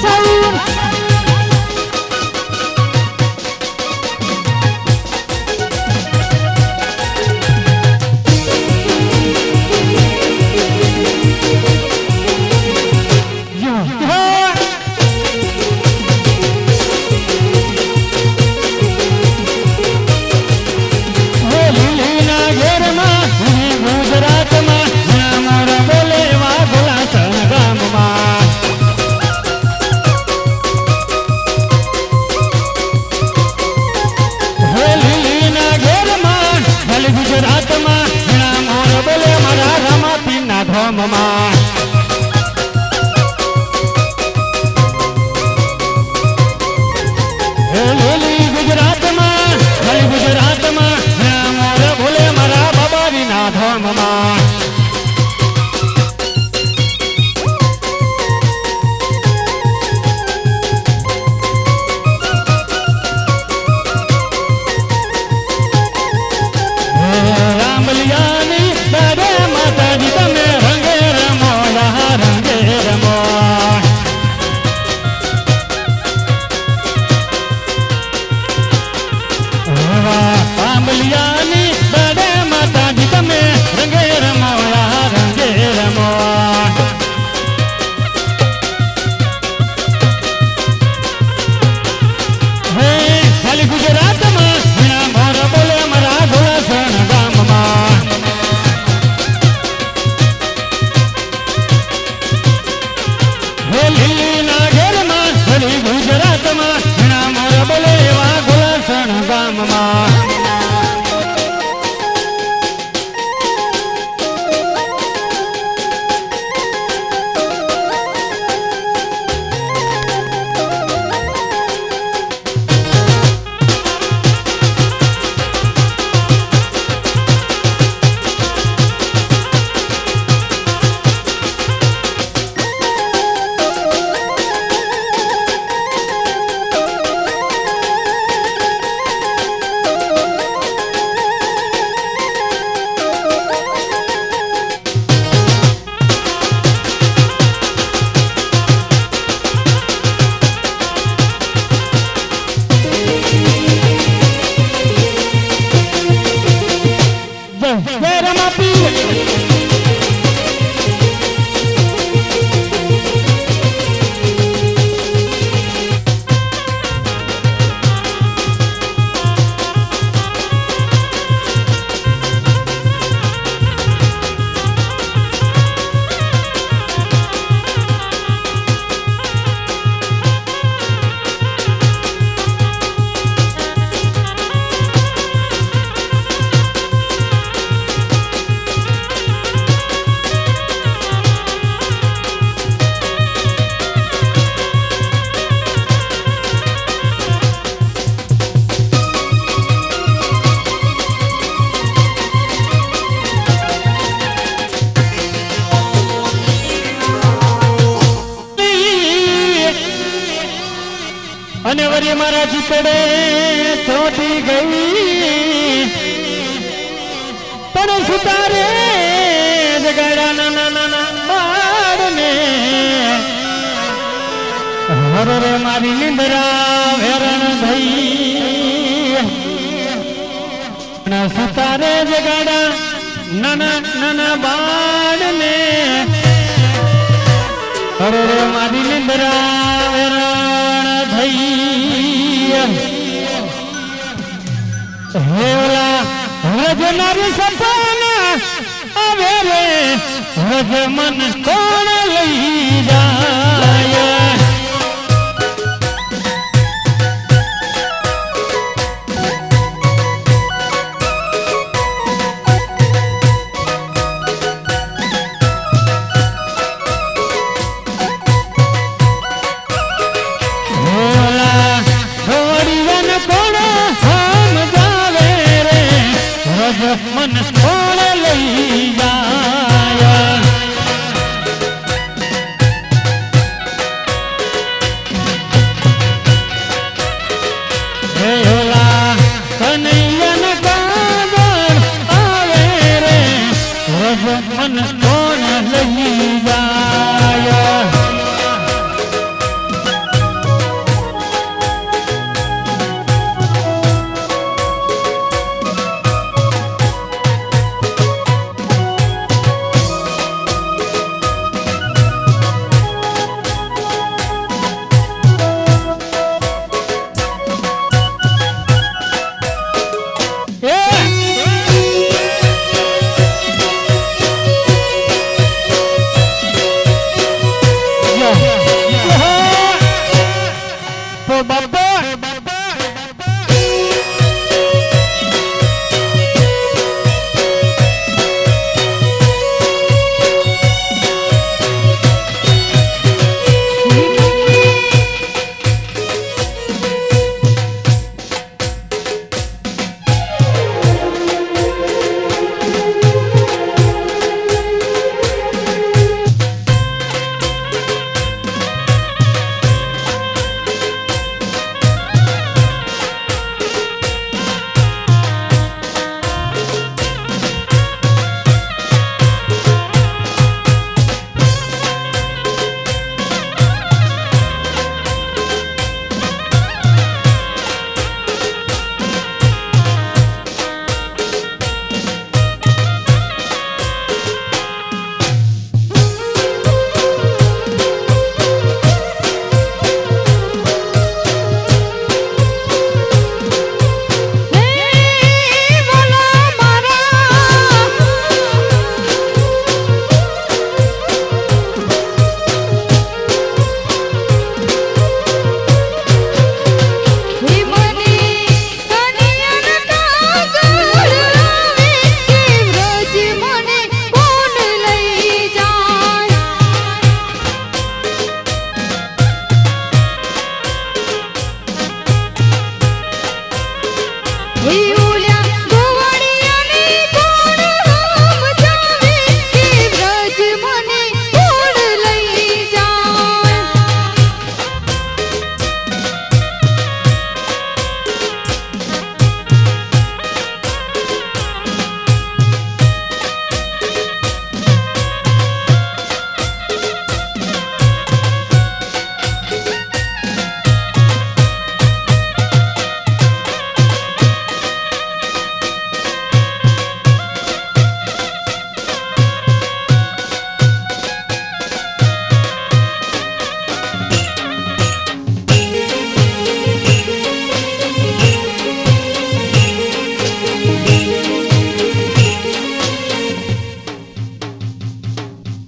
so mama. ગામમાં મારા જીતડે ચોટી ગઈ. પણ સુતારે જગાડા નાના નાના બાળને. હર રે મારી નિંદરા વેરણ થઈ સુતારે જગાડા નાના નાના બાળને. હર રે મારી નિંદરા હેલા વ્રજનારી સપના આવે રે. વ્રજ મન કોણ લઈ જાય? नहीं